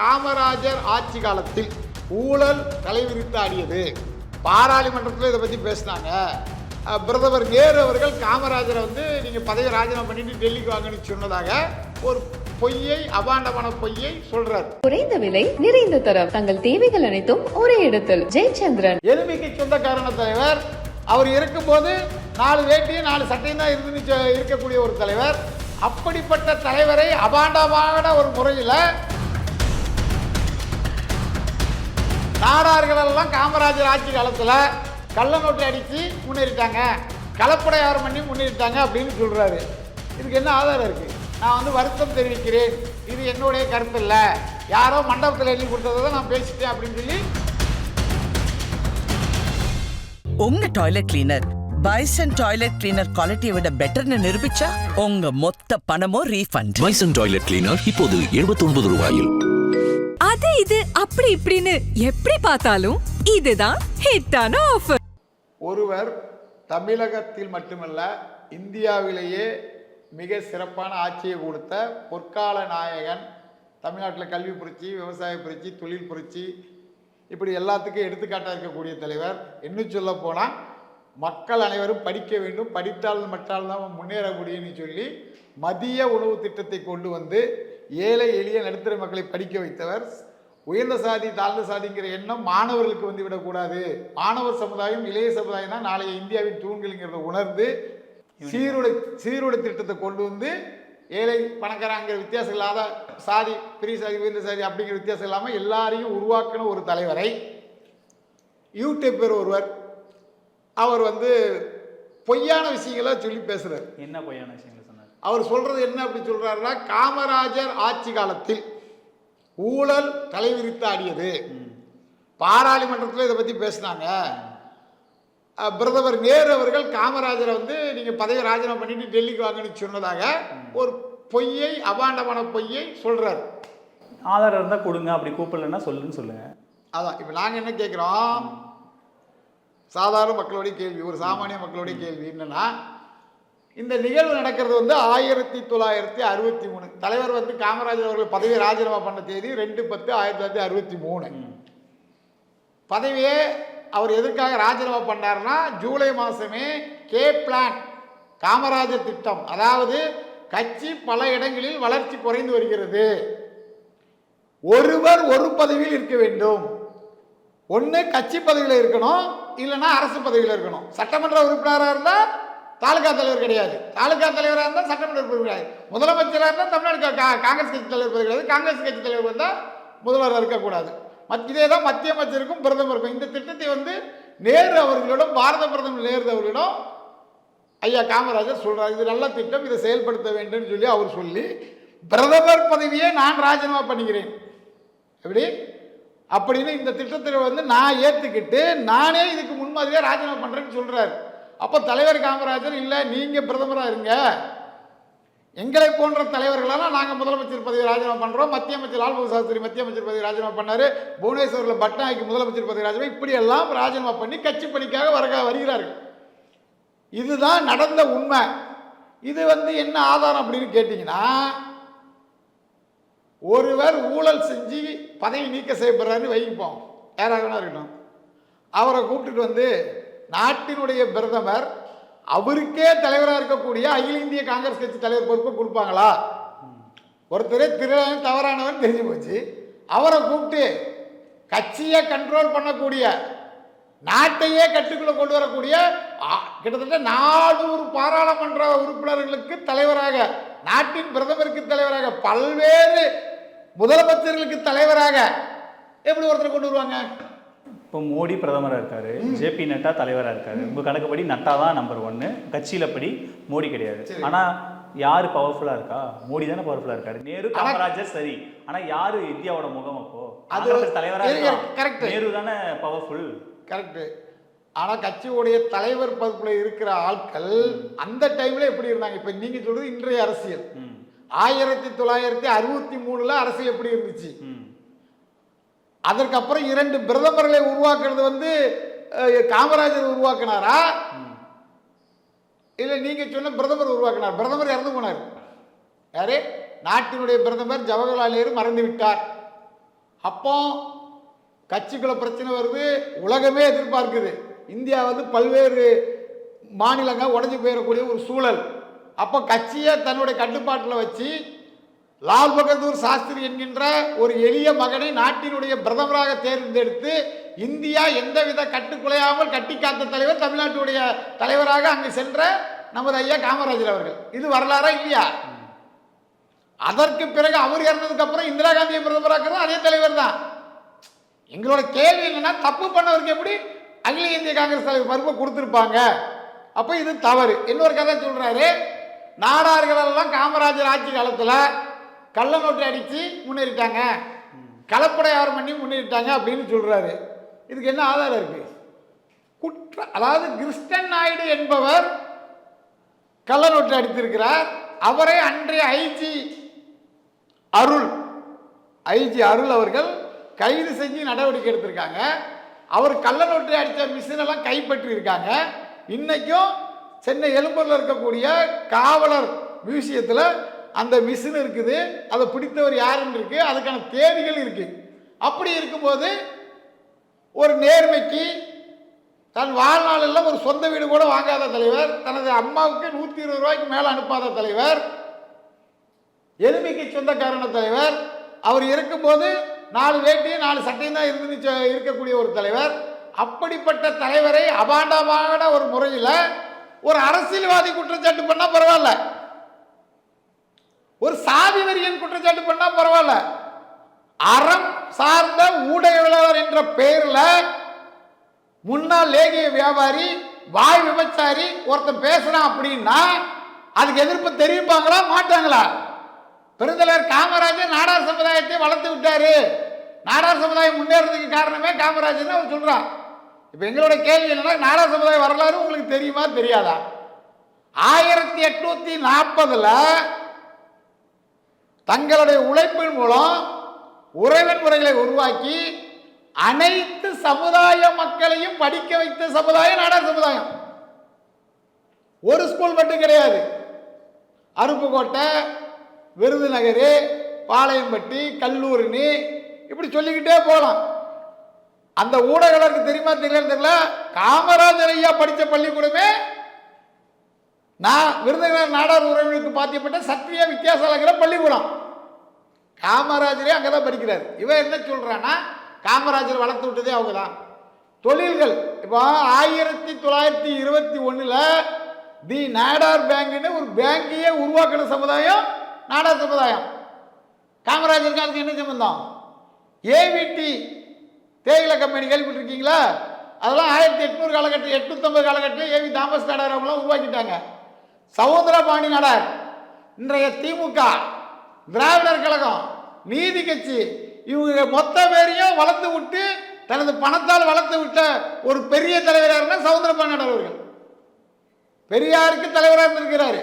காமராஜர் ஆட்சி காலத்தில் ஊழல் தலைவிரித்து ஆடியது. பாராளுமன்றத்தில் இதை பற்றி பேசினாங்க. பிரதமர் நேரு அவர்கள் காமராஜரை வந்து நீங்கள் பதவி ராஜினாமா பண்ணிட்டு டெல்லிக்கு வாங்கன்னு சொன்னதாக ஒரு பொய்யை அபாண்டமான பொய்யை சொல்றாரு. குறைந்த விலை நிறைந்த தரம். தங்கள் தேவைகள் அனைத்தும் ஒரே இடத்தில். ஜெயச்சந்திரன். எளிமைக்கு சொந்தக்காரன தலைவர். அவர் இருக்கும்போது நாலு வேட்டியும் நாலு சட்டையும் தான் இருந்து இருக்கக்கூடிய ஒரு தலைவர். அப்படிப்பட்ட தலைவரை அபாண்டமான ஒரு முறையில் நாடார்களெல்லாம் காமராஜர் ஆட்சி காலத்தில் கள்ள நோட்டை அடித்து முன்னேறிட்டாங்க. கலப்படையாரம் பண்ணி முன்னேறிட்டாங்க அப்படின்னு சொல்கிறாரு இதுக்கு என்ன ஆதாரம் இருக்குது நான் வந்து வருத்தம் தெரிவிக்கிறேன். இது என்னுடைய கருத்து இல்லை. யாரோ மண்டபத்தில் எழுதி கொடுத்ததை தான் நான் பேசிட்டேன் அப்படின்னு சொல்லி உங்க toilet cleaner Bison toilet cleaner குவாலிட்டியை விட பெட்டர்னு நிரூபிச்சா உங்க மொத்த பணமும் ரீஃபண்ட் பைசன் டாய்லெட் கிளீனர் இப்போது 79 ரூபாயில். அது இது அப்படி இப்படின்னு எப்படி பார்த்தாலும் இதுதான் ஹிட்டான ஆஃபர் ஒருவர் தமிழகத்தில் மட்டுமல்ல இந்தியாவிலேயே மிக சிறப்பான ஆட்சியை கொடுத்த பொற்கால நாயகன் தமிழ்நாட்டில் கல்வி புரட்சி விவசாய புரட்சி தொழில் புரட்சி இப்படி எல்லாத்துக்கும் எடுத்துக்காட்டாக இருக்கக்கூடிய தலைவர். இன்னும் சொல்ல போனால் மக்கள் அனைவரும் படிக்க வேண்டும். படித்தால் மற்றால் தான் முன்னேற முடியும்னு சொல்லி மதிய உணவு திட்டத்தை கொண்டு வந்து ஏழை எளிய நடுத்தர மக்களை படிக்க வைத்தவர். உயர்ந்த சாதி தாழ்ந்த சாதிங்கிற எண்ணம் மாணவர்களுக்கு வந்து விடக்கூடாது. மாணவர் சமுதாயம் இளைய சமுதாயம் தான் நாளைய இந்தியாவின் தூண்கள்ங்கிறத உணர்ந்து சீருடை சீருடை திட்டத்தை கொண்டு வந்து ஏழை பணக்காரங்கிற வித்தியாசம் இல்லாத சாதி பெரிய சாதி உயர்ந்த சாதி அப்படிங்கிற வித்தியாசம் இல்லாமல் எல்லாரையும் உருவாக்கின ஒரு தலைவரை யூடியூப்பர் ஒருவர். அவர் வந்து பொய்யான விஷயங்களை சொல்லி பேசுகிறார் என்ன பொய்யான விஷயங்கள்? அவர் சொல்றது என்ன அப்படி சொல்றாருன்னா காமராஜர் ஆட்சி காலத்தில் ஊழல் தலைவிரித்து ஆடியது பாராளுமன்றத்தில் இதை பற்றி பேசினாங்க. பிரதமர் நேரு அவர்கள் காமராஜரை வந்து நீங்கள் பதவி ராஜினாமா பண்ணிட்டு டெல்லிக்கு வாங்கன்னு சொன்னதாக ஒரு பொய்யை அபாண்டமான பொய்யை சொல்றாரு. ஆதாரம் இருந்தால் கொடுங்க அப்படி கூப்பிடலன்னா சொல்லுன்னு சொல்லுங்க. அதான் இப்போ நாங்கள் என்ன கேட்குறோம் சாதாரண மக்களுடைய கேள்வி ஒரு சாமானிய மக்களுடைய கேள்வி என்னன்னா இந்த நிகழ்வு நடக்கிறது வந்து ஆயிரத்தி தொள்ளாயிரத்தி அறுபத்தி மூணு. தலைவர் வந்து காமராஜர் அவர்கள் பதவியை ராஜினாமா பண்ண தேதி ரெண்டு பத்து ஆயிரத்தி தொள்ளாயிரத்தி அறுபத்தி மூணு. பதவியே அவர் எதற்காக ராஜினாமா பண்ணாருன்னா ஜூலை மாதமே கே பிளான் காமராஜர் திட்டம். அதாவது கட்சி பல இடங்களில் வளர்ச்சி குறைந்து வருகிறது. ஒருவர் ஒரு பதவியில் இருக்க வேண்டும். ஒன்று கட்சி பதவியில் இருக்கணும் இல்லைன்னா அரசு பதவியில் இருக்கணும். சட்டமன்ற உறுப்பினராக இருந்தால் தாலுகா தலைவர் கிடையாது. தாலுகா தலைவராக இருந்தால் சட்டமன்ற உறுப்பினர் கிடையாது. முதலமைச்சராக இருந்தால் தமிழ்நாடு கா- காங்கிரஸ் கட்சி தலைவர் கிடையாது. காங்கிரஸ் கட்சி தலைவர் வந்தால் முதல்வராக இருக்கக்கூடாது. மத் இதே தான் மத்திய அமைச்சருக்கும் பிரதமருக்கும். இந்த திட்டத்தை வந்து நேரு அவர்களிடம் பாரத பிரதமர் நேரு அவர்களிடம் ஐயா காமராஜர் சொல்கிறார் இது நல்ல திட்டம். இதை செயல்படுத்த வேண்டும் சொல்லி அவர் சொல்லி பிரதமர் பதவியை நான் ராஜினாமா பண்ணிக்கிறேன். எப்படி? அப்படின்னு இந்த திட்டத்தில் வந்து நான் ஏற்றுக்கிட்டு நானே இதுக்கு முன்மாதிரியாக ராஜினாமா பண்ணுறேன்னு சொல்கிறார் அப்போ தலைவர் காமராஜர் இல்லை நீங்கள் பிரதமராக இருங்க. எங்களை போன்ற தலைவர்களெல்லாம் நாங்கள் முதலமைச்சர் பதவி ராஜினாமா பண்ணுறோம் மத்திய அமைச்சர் லால் சாஸ்திரி மத்திய அமைச்சர் பதவி ராஜினாமா பண்ணார். புவனேஸ்வரில் பட்னாய்க்கு முதலமைச்சர் பதவி ராஜினாமா இப்படி எல்லாம் ராஜினாமா பண்ணி கட்சி பணிக்காக வர வருகிறார்கள். இதுதான் நடந்த உண்மை. இது வந்து என்ன ஆதாரம் அப்படின்னு கேட்டிங்கன்னா ஒருவர் ஊழல் செஞ்சு பதவி நீக்க செய்யப்படுறாருன்னு வைப்போம் யாராக வேணா இருக்கட்டும். அவரை கூப்பிட்டுட்டு வந்து நாட்டினுடைய பிரதமர் அவருக்கே தலைவராக இருக்கக்கூடிய அகில இந்திய காங்கிரஸ் கட்சி தலைவர் பொறுப்பு கொடுப்பாங்களா? ஒருத்தரே திருடன் தவறானவன் தெரிஞ்சு போச்சு. அவரை கூப்பிட்டு கட்சியை கண்ட்ரோல் பண்ணக்கூடிய நாட்டையே கட்டுக்குள்ள கொண்டு வரக்கூடிய கிட்டத்தட்ட நானூறு பாராளுமன்ற உறுப்பினர்களுக்கு தலைவராக நாட்டின் பிரதமருக்கு தலைவராக பல்வேறு முதலமைச்சர்களுக்கு தலைவராக எப்படி ஒருத்தரை கொண்டு வருவாங்க? இப்போ மோடி பிரதமராக இருக்காரு ஜேபி நட்டா தலைவராக இருக்காரு. உங்க கணக்குப்படி நட்டா தான் நம்பர் ஒன்னு கட்சியில படி மோடி கிடையாது. சரி. ஆனா யாரு பவர்ஃபுல்லா இருக்கா? மோடி தானே பவர்ஃபுல்லா இருக்காரு. நேரு காமராஜர் சரி. ஆனா யாரு இந்தியாவோட முகம் அப்போ? அது காங்கிரஸ் தலைவரா இருங்க, இருக்கலாம். correct. நேரு தானே பவர்ஃபுல் கரெக்டு ஆனால் கட்சியுடைய தலைவர் பதவியில் இருக்கிற ஆட்கள் அந்த டைமில் எப்படி இருந்தாங்க? இப்போ நீங்கள் சொல்றது இன்றைய அரசியல். ஆயிரத்தி தொள்ளாயிரத்தி அறுபத்தி மூணுல அரசு எப்படி இருந்துச்சு? அதற்கப்புறம் இரண்டு பிரதமர்களை உருவாக்குறது வந்து காமராஜர் உருவாக்குனாரா? இல்லை நீங்கள் சொன்ன பிரதமர் உருவாக்கினார். பிரதமர் இறந்து போனார். யாரு? நாட்டினுடைய பிரதமர் ஜவஹர்லால் நேரு மறந்து விட்டார். அப்போ கட்சிக்குள்ள பிரச்சனை வருது உலகமே எதிர்பார்க்குது. இந்தியா வந்து பல்வேறு மாநிலங்கள் உடஞ்சி போயிடக்கூடிய ஒரு சூழல். அப்போ கட்சியை தன்னுடைய கட்டுப்பாட்டில் வச்சு லால் பகதூர் சாஸ்திரி என்கின்ற ஒரு எளிய மகனை நாட்டினுடைய பிரதமராக தேர்ந்தெடுத்து இந்தியா எந்தவித கட்டுக்குலையாமல் கட்டி காத்த தலைவர் தமிழ்நாட்டுடைய தலைவராக அங்கு சென்ற நமது ஐயா காமராஜர் அவர்கள். இது வரலாறா இல்லையா? அதற்கு பிறகு அவர் இறந்ததுக்கு அப்புறம் இந்திரா காந்தியை பிரதமராக்குறது அதே தலைவர் தான். எங்களோட கேள்வி என்னன்னா தப்பு பண்ணவருக்கு எப்படி அகில இந்திய காங்கிரஸ் தலைவர் பருப்பை கொடுத்துருப்பாங்க? அப்போ இது தவறு. இன்னொரு கதை சொல்றாரு. நாடார்கள் எல்லாம் காமராஜர் ஆட்சி காலத்தில் கள்ள நோட்டு அடித்து முன்னேறிட்டாங்க. கலப்படை பண்ணி முன்னேறிட்டாங்க அப்படின்னு சொல்கிறாரு இதுக்கு என்ன ஆதாரம் இருக்குது குற்ற அதாவது கிறிஸ்டன் நாயுடு என்பவர் கள்ள நோட்டு அடித்திருக்கிறார். அவரை அன்றைய ஐஜி அருள் ஐஜி அருள் அவர்கள் கைது செஞ்சு நடவடிக்கை எடுத்திருக்காங்க. அவர் கள்ள நோட்டு அடித்த மிஷின் எல்லாம் இன்றைக்கும் சென்னை எழும்பூரில் இருக்கக்கூடிய காவலர் மியூசியத்தில் அந்த மிஷின் இருக்குது அதை பிடித்தவர் யாருன்னு இருக்கு அதுக்கான தேதிகள் இருக்கு. அப்படி இருக்கும்போது ஒரு நேர்மைக்கு தன் வாழ்நாளில் ஒரு சொந்த வீடு கூட வாங்காத தலைவர் தனது அம்மாவுக்கு நூற்றி இருபது ரூபாய்க்கு மேலே அனுப்பாத தலைவர் எளிமைக்கு சொந்தக்காரன தலைவர் அவர் இருக்கும்போது நாலு வேட்டியும் நாலு சட்டையும் தான் இருந்து இருக்கக்கூடிய ஒரு தலைவர். அப்படிப்பட்ட தலைவரை அபாண்டமான ஒரு முறையில் ஒரு அரசியல்வாதி குற்றச்சாட்டு பண்ணால் பரவாயில்ல. ஒரு சாதி வெறியன் குற்றச்சாட்டு பண்ணா பரவாயில்ல. அறம் சார்ந்த ஊடகவியலாளர் என்ற பெயரில் முன்னாள் லேகிய வியாபாரி வாய் விபச்சாரி ஒருத்தன் பேசுறான் அப்படின்னா அதுக்கு எதிர்ப்பு தெரிவிப்பாங்களா மாட்டாங்களா? பெருந்தலைவர் காமராஜர் நாடார் சமுதாயத்தை வளர்த்து விட்டாரு. நாடார் சமுதாயம் முன்னேறதுக்கு காரணமே காமராஜர்னு அவர் சொல்றான் இப்போ எங்களோட கேள்வி என்னன்னா நாடார் சமுதாய வரலாறு உங்களுக்கு தெரியுமா தெரியாதா? ஆயிரத்தி எட்நூத்தி நாற்பதுல தங்களுடைய உழைப்பின் மூலம் உறவின் முறைகளை உருவாக்கி அனைத்து சமுதாய மக்களையும் படிக்க வைத்த சமுதாயம் நாடார் சமுதாயம். ஒரு ஸ்கூல் மட்டும் கிடையாது. அருப்புக்கோட்டை விருதுநகர் பாளையம்பட்டி கல்லூரினி இப்படி சொல்லிக்கிட்டே போகலாம். அந்த ஊடகங்களுக்கு தெரியுமா தெரியல தெரியல? காமராஜர் ஐயா படித்த பள்ளிக்கூடமே நான் விருதுநகர் நாடார் உறவினருக்கு பாத்தியப்பட்ட சத்திய வித்தியாசாலங்கிற பள்ளிக்கூடம். காமராஜரே அங்கே தான் படிக்கிறார். இவன் என்ன சொல்கிறான்னா காமராஜர் வளர்த்து விட்டதே அவங்க தான் தொழில்கள் இப்போ ஆயிரத்தி தொள்ளாயிரத்தி இருபத்தி ஒன்றில் தி நாடார் பேங்க்னு ஒரு பேங்கையே உருவாக்கின சமுதாயம் நாடார் சமுதாயம். காமராஜருக்கு அதுக்கு என்ன சம்பந்தம்? ஏவிடி தேயிலை கம்பெனி கேள்விப்பட்டிருக்கீங்களா? அதெல்லாம் ஆயிரத்தி எட்நூறு காலகட்டம் எட்நூத்தொம்பது காலகட்டம் ஏவி தாமஸ் நாடார் அவங்களாம் உருவாக்கிட்டாங்க. சகோதரபாணி நாடார் இன்றைய திமுக திராவிடர் கழகம் நீதி கட்சி இவங்க மொத்த பேரையும் வளர்த்து விட்டு தனது பணத்தால் வளர்த்து விட்ட ஒரு பெரிய தலைவராக யாருன்னா சவுந்தரபாணி நாடார் அவர்கள். பெரியாருக்கு தலைவராக இருந்திருக்கிறாரு.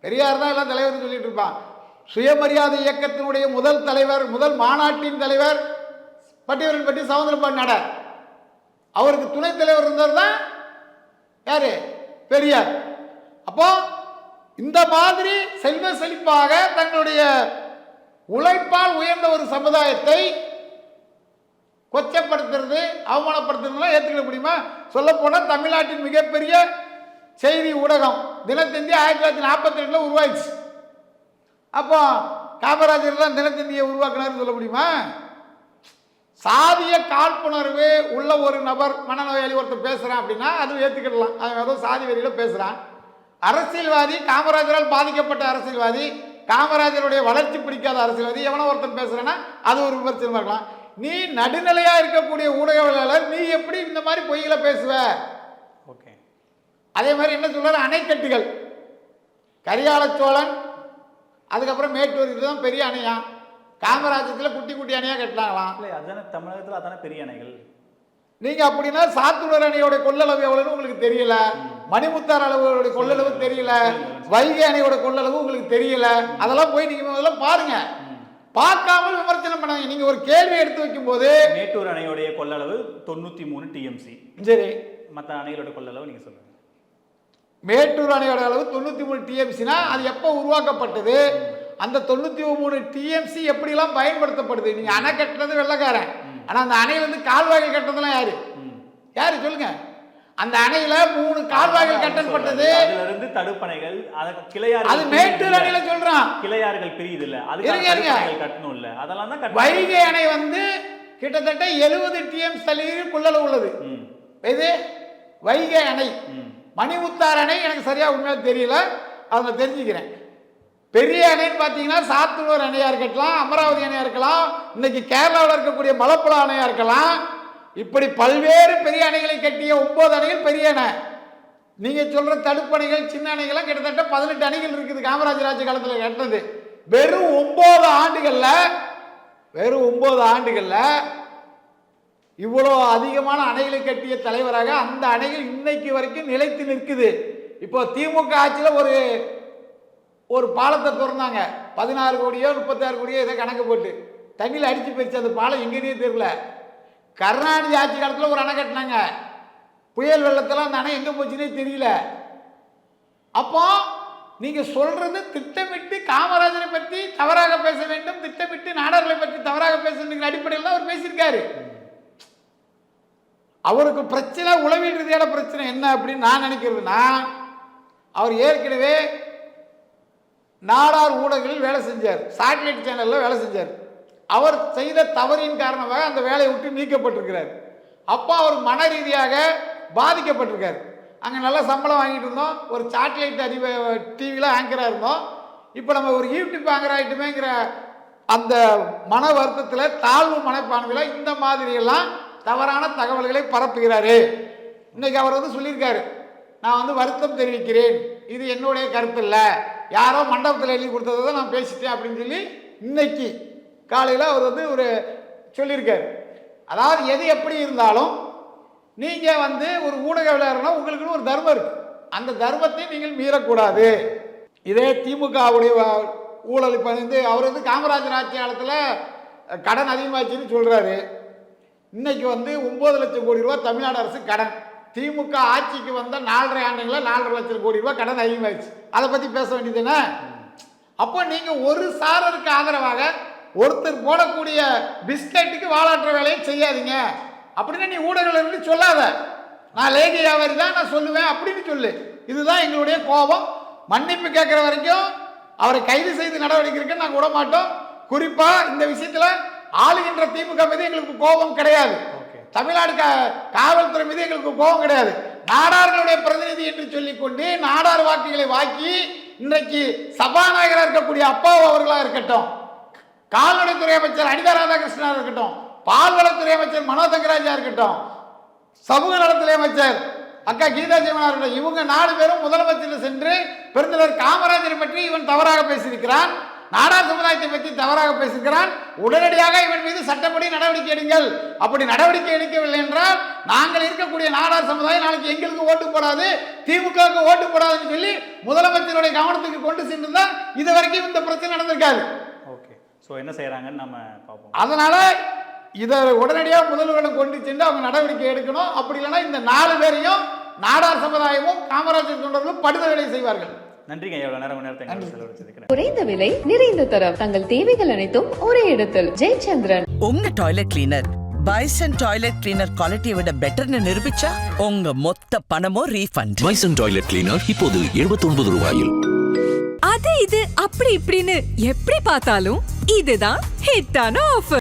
பெரியார் தான் எல்லாம் தலைவர் சொல்லிட்டு இருப்பான். சுயமரியாதை இயக்கத்தினுடைய முதல் தலைவர் முதல் மாநாட்டின் தலைவர் பட்டியவரன் பட்டி சவுந்தரபாணி நாடார். அவருக்கு துணைத் தலைவர் இருந்தவர் தான் யாரு? பெரியார். அப்போ இந்த மாதிரி செல்வ செழிப்பாக தங்களுடைய உழைப்பால் உயர்ந்த ஒரு சமுதாயத்தை கொச்சப்படுத்துறது அவமானப்படுத்துறதுலாம் ஏற்றுக்கிட முடியுமா? சொல்லப்போனால் தமிழ்நாட்டின் மிகப்பெரிய செய்தி ஊடகம் தினத்தந்தி ஆயிரத்தி தொள்ளாயிரத்தி நாற்பத்தி ரெண்டில் உருவாயிடுச்சு. அப்போ காமராஜர் தான் தினத்தந்தியை உருவாக்குனாருன்னு சொல்ல முடியுமா? சாதிய காழ்ப்புணர்வு உள்ள ஒரு நபர் மனநோயாளி ஒருத்தர் பேசுகிறான் அப்படின்னா அது ஏற்றுக்கிடலாம் அவன் ஏதோ சாதி வரியில் பேசுகிறான் அரசியல்வாதி காமராஜரால் பாதிக்கப்பட்ட அரசியல்வாதி காமராஜருடைய வளர்ச்சி பிடிக்காத அரசியல்வாதி எவனோ ஒருத்தன் பேசுகிறான்னா அது ஒரு விமர்சனமாக இருக்கலாம். நீ நடுநிலையாக இருக்கக்கூடிய ஊடகவியலாளர் நீ எப்படி இந்த மாதிரி பொய்களை பேசுவ? ஓகே. அதே மாதிரி என்ன சொல்றாரு? அணைக்கட்டுகள். கரிகால சோழன் அதுக்கப்புறம் மேட்டூர் இதுதான் பெரிய அணையா. காமராஜத்தில் குட்டி குட்டி அணையா கட்டினாங்களாம். இல்லை அதானே தமிழகத்தில் அதானே பெரிய அணைகள்? நீங்க அப்படின்னா சாத்தூர் அணையோட கொள்ளளவு எவ்வளவுன்னு உங்களுக்கு தெரியல. மணிமுத்தார் அளவோட கொள்ளளவு தெரியல. வைகை அணையோட கொள்ளளவு உங்களுக்கு தெரியல. அதெல்லாம் போய் நீங்க முதல்ல பாருங்க. பார்க்காமல் விமர்சனம் பண்ணாங்க நீங்க ஒரு கேள்வி எடுத்து வைக்கும்போது மேட்டூர் அணையோடைய கொள்ளளவு தொண்ணூற்றி மூணு டிஎம்சி சரி. மற்ற அணைகளோட கொள்ளளவு நீங்கள் சொல்லுங்கள் மேட்டூர் அணையோட அளவு தொண்ணூற்றி மூணு டிஎம்சினா அது எப்போ உருவாக்கப்பட்டது? அந்த தொண்ணூற்றி மூணு டிஎம்சி எப்படிலாம் பயன்படுத்தப்படுது? நீங்கள் அணை கட்டுறது வெள்ளக்காரன். ஆனால் அந்த அணையில இருந்து கால்வாய்கள் கட்டுறதுலாம் யாரு? யாரு? சொல்லுங்க. அந்த அணையில மூணு கால்வாய்கள் கட்டப்பட்டது இருந்து தடுப்பணைகள் அத அது மேட்டூர் அணையில சொல்றான். கிளையாறுகள் பிரியுது இல்ல. தடுப்பணைகள் கட்டணும் இல்ல அதெல்லாம் தான் வைகை அணை வந்து கிட்டத்தட்ட எழுபது டிஎம் தண்ணீருக்குள்ள உள்ளது. ம், இது வைகை அணை. மணிமுத்தார் அணை எனக்கு சரியா உண்மையாக தெரியல. அதை தெரிஞ்சுக்கிறேன். பெரிய அணைன்னு பார்த்தீங்கன்னா சாத்தனூர் அணையாக இருக்கலாம் அமராவதி அணையாக இருக்கலாம் இன்னைக்கு கேரளாவில் இருக்கக்கூடிய மலப்புழா அணையாக இருக்கலாம். இப்படி பல்வேறு பெரிய அணைகளை கட்டிய ஒன்பது அணைகள் பெரிய அணை. நீங்கள் சொல்கிற தடுப்பணைகள் சின்ன அணைகள்லாம் கிட்டத்தட்ட பதினெட்டு அணைகள் இருக்குது காமராஜர் ஆட்சி காலத்தில் கட்டினது. வெறும் ஒம்பது ஆண்டுகளில் வெறும் ஒம்பது ஆண்டுகளில் இவ்வளோ அதிகமான அணைகளை கட்டிய தலைவராக அந்த அணைகள் இன்னைக்கு வரைக்கும் நிலைத்து நிற்குது. இப்போ திமுக ஆட்சியில் ஒரு ஒரு பாலத்தை திறந்தாங்க. பதினாறு கோடியோ முப்பத்தாறு கோடியோ ஏதோ கணக்கு போட்டு. தண்ணியில் அடித்து போயிடுச்சு அந்த பாலம் எங்கேனே தெரியல. கருணாநிதி ஆட்சி காலத்தில் ஒரு அணை கட்டினாங்க. புயல் வெள்ளத்தில் அந்த அணை எங்கே போச்சுன்னே தெரியல. அப்போ நீங்கள் சொல்கிறது திட்டமிட்டு காமராஜரை பற்றி தவறாக பேச வேண்டும் திட்டமிட்டு நாடார்களை பற்றி தவறாக பேசணுங்கிற அடிப்படையில் தான் அவர் பேசியிருக்காரு. அவருக்கு பிரச்சனை உளவியல் ரீதியான பிரச்சனை என்ன அப்படின்னு நான் நினைக்கிறதுனா அவர் ஏற்கனவே நாடார் ஊடகங்களில் வேலை செஞ்சார். சாட்டிலைட் சேனலில் வேலை செஞ்சார். அவர் செய்த தவறின் காரணமாக அந்த வேலையை விட்டு நீக்கப்பட்டிருக்கிறார். அப்போ அவர் மன ரீதியாக பாதிக்கப்பட்டிருக்கார். அங்கே நல்லா சம்பளம் வாங்கிட்டு இருந்தோம். ஒரு சாட்டிலைட் அதிப டிவியில் ஆங்கராக இருந்தோம். இப்போ நம்ம ஒரு யூடியூப் ஆங்கர் ஆகிட்டுமேங்கிற அந்த மன வருத்தத்தில் தாழ்வு மனப்பான்மையில் இந்த மாதிரியெல்லாம் தவறான தகவல்களை பரப்புகிறாரு. இன்னைக்கு அவர் வந்து சொல்லியிருக்காரு. நான் வந்து வருத்தம் தெரிவிக்கிறேன். இது என்னுடைய கருத்து இல்லை யாரோ மண்டபத்தில் எழுதி கொடுத்ததை தான் நான் பேசிட்டேன் அப்படின்னு சொல்லி இன்னைக்கு காலையில் அவர் வந்து ஒரு சொல்லியிருக்காரு. அதாவது எது எப்படி இருந்தாலும் நீங்கள் வந்து ஒரு ஊடக விளையாடுறனா உங்களுக்குன்னு ஒரு தர்மம் இருக்குது அந்த தர்மத்தை நீங்கள் மீறக்கூடாது. இதே திமுகவுடைய ஊழல் இப்போ வந்து அவர் வந்து காமராஜர் ஆட்சி காலத்தில் கடன் அதிகமாச்சுன்னு சொல்கிறாரு இன்னைக்கு வந்து ஒம்பது லட்சம் கோடி ரூபா தமிழ்நாடு அரசு கடன். திமுக ஆட்சிக்கு வந்த நாலரை ஆண்டுகளில் நாலரை லட்சம் கோடி ரூபா கடன் அதிகமாயிடுச்சு. அதை பற்றி பேச வேண்டியதுதானே அப்போ நீங்கள் ஒரு சாரருக்கு ஆதரவாக ஒருத்தர் போடக்கூடிய பிஸ்கட்டுக்கு வாழாற்ற வேலையை செய்யாதீங்க. அப்படின்னு நீ ஊடகங்கள் இருந்து சொல்லாத. நான் லேகி வியாபாரி தான் நான் சொல்லுவேன் அப்படின்னு சொல்லு. இதுதான் எங்களுடைய கோபம். மன்னிப்பு கேட்குற வரைக்கும் அவரை கைது செய்து நடவடிக்கை எடுக்க நாங்கள் விட மாட்டோம் குறிப்பாக இந்த விஷயத்தில் ஆளுகின்ற திமுக மீது எங்களுக்கு கோபம் கிடையாது. தமிழ்நாடு காவல்துறை மீது எங்களுக்கு கோபம் கிடையாது. நாடார்களுடைய பிரதிநிதி என்று சொல்லிக்கொண்டு நாடார் வாக்குகளை வாக்கி இன்றைக்கு சபாநாயகராக இருக்கக்கூடிய அப்பாவு அவர்களாக இருக்கட்டும் கால்நடைத்துறை அமைச்சர் அனிதா ராதாகிருஷ்ணனாக இருக்கட்டும் பால்வளத்துறை அமைச்சர் மனோ தங்கராஜா இருக்கட்டும் சமூக நலத்துறை அமைச்சர் அக்கா கீதா ஜீவனா இருக்கட்டும் இவங்க நாலு பேரும் முதலமைச்சர் சென்று பெருந்தலைவர் காமராஜரை பற்றி இவன் தவறாக பேசியிருக்கிறான். நாடார் சமுதாயத்தை பற்றி தவறாக பேசியிருக்கிறான் உடனடியாக இவன் மீது சட்டப்படி நடவடிக்கை எடுங்கள். அப்படி நடவடிக்கை எடுக்கவில்லை என்றால் நாங்கள் இருக்கக்கூடிய நாடார் சமுதாயம் நாளைக்கு எங்களுக்கு ஓட்டு போடாது திமுகவுக்கு ஓட்டு போடாதுன்னு சொல்லி முதலமைச்சருடைய கவனத்துக்கு கொண்டு சென்றிருந்தா இது வரைக்கும் இந்த பிரச்சனை நடந்திருக்காது. ஓகே. ஸோ என்ன செய்றாங்கன்னு நம்ம பார்ப்போம். அதனால இதை உடனடியாக முதல்வரிடம் கொண்டு சென்று அவங்க நடவடிக்கை எடுக்கணும். அப்படி இல்லைன்னா இந்த நாலு பேரையும் நாடார் சமுதாயமும் காமராஜர் தொண்டர்களும் படுதலை செய்வார்கள். நன்றிங்க. எவ்வளோ நேரம் நேரத்தை செலவழிச்சதுக்கு. குறைந்த விலை நிறைந்த தரம். தங்கள் தேவைகள் அனைத்தும் ஒரே இடத்தில். ஜெயச்சந்திரன். உங்க toilet cleaner Bison toilet cleaner குவாலிட்டியை விட பெட்டர்னு நிரூபிச்சா உங்க மொத்த பணமும் ரீஃபண்ட் மைசன் டாய்லெட் கிளீனர் இப்போது 79 ரூபாயில். அது இது அப்படி இப்படின்னு எப்படி பார்த்தாலும் இதுதான் ஹிட்டான ஆஃபர்